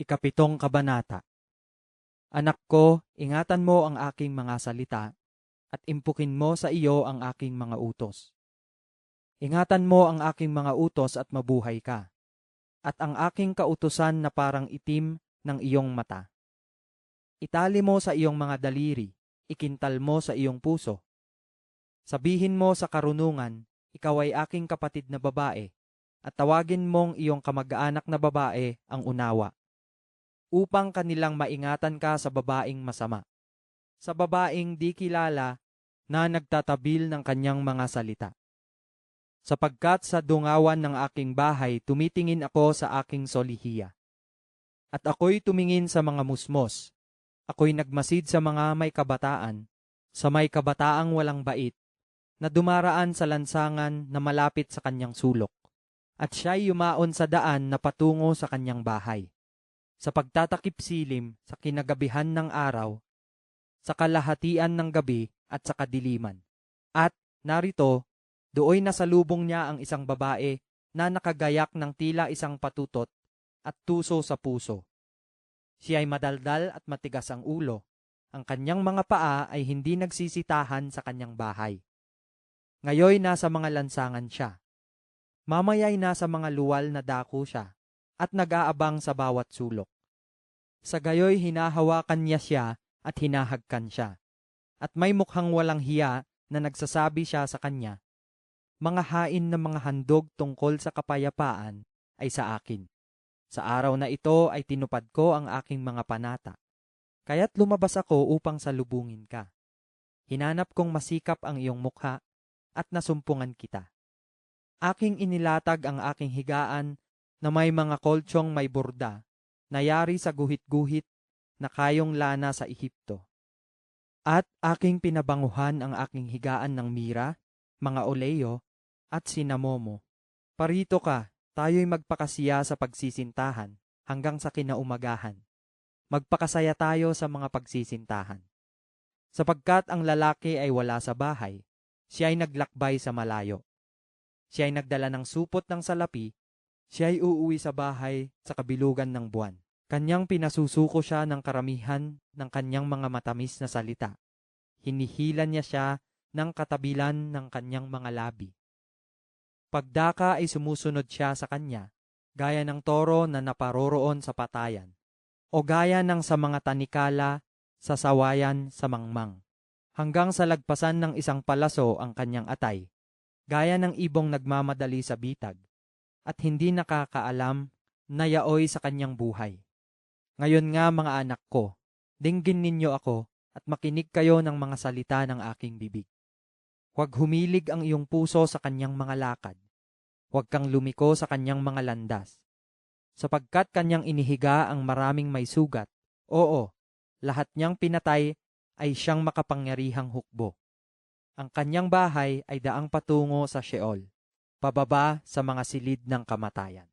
Ikapitong Kabanata Anak ko, ingatan mo ang aking mga salita, at impukin mo sa iyo ang aking mga utos. Ingatan mo ang aking mga utos at mabuhay ka, at ang aking kautusan na parang itim ng iyong mata. Itali mo sa iyong mga daliri, ikintal mo sa iyong puso. Sabihin mo sa karunungan, ikaw ay aking kapatid na babae, at tawagin mong iyong kamag-anak na babae ang unawa, upang kanilang maingatan ka sa babaing masama, sa babaing di kilala na nagtatabil ng kanyang mga salita. Sapagkat sa dungawan ng aking bahay, tumitingin ako sa aking solihiya. At ako'y tumingin sa mga musmos, ako'y nagmasid sa mga may kabataan, sa may kabataang walang bait, na dumaraan sa lansangan na malapit sa kanyang sulok at siya'y yumaon sa daan na patungo sa kanyang bahay. Sa pagtatakip silim sa kinagabihan ng araw, sa kalahatian ng gabi at sa kadiliman. At narito, dooy nasalubong niya ang isang babae na nakagayak ng tila isang patutot at tuso sa puso. Siya ay madaldal at matigas ang ulo. Ang kanyang mga paa ay hindi nagsisitahan sa kanyang bahay. Ngayoy nasa mga lansangan siya Mamaya'y nasa mga luwal na dako siya at nag-aabang sa bawat sulok. Sa gayoy hinahawakan niya siya at hinahagkan siya. At may mukhang walang hiya na nagsasabi siya sa kanya, Mga hain na mga handog tungkol sa kapayapaan ay sa akin. Sa araw na ito ay tinupad ko ang aking mga panata. Kaya't lumabas ako upang salubungin ka. Hinanap kong masikap ang iyong mukha at nasumpungan kita Aking inilatag ang aking higaan na may mga koltsong may burda, nayari sa guhit-guhit na kayong lana sa Ehipto. At aking pinabanguhan ang aking higaan ng mira, mga oleyo, at sinamomo. Parito ka, tayo'y magpakasiya sa pagsisintahan hanggang sa kinaumagahan. Magpakasaya tayo sa mga pagsisintahan. Sapagkat ang lalaki ay wala sa bahay, siya ay naglakbay sa malayo. Siya ay nagdala ng supot ng salapi, siya ay uuwi sa bahay sa kabilugan ng buwan. Kanyang pinasusuko siya ng karamihan ng kanyang mga matamis na salita. Hinihilan niya siya ng katabilan ng kanyang mga labi. Pagdaka ay sumusunod siya sa kanya, gaya ng toro na naparoroon sa patayan, o gaya ng sa mga tanikala sa sawayan sa mangmang, hanggang sa lagpasan ng isang palaso ang kanyang atay gaya ng ibong nagmamadali sa bitag, at hindi nakakaalam na yaoy sa kanyang buhay. Ngayon nga mga anak ko, dinggin ninyo ako at makinig kayo ng mga salita ng aking bibig. Huwag humilig ang iyong puso sa kanyang mga lakad. Huwag kang lumiko sa kanyang mga landas. Sapagkat kanyang inihiga ang maraming may sugat, oo, lahat niyang pinatay ay siyang makapangyarihang hukbo. Ang kanyang bahay ay daang patungo sa Sheol, pababa sa mga silid ng kamatayan.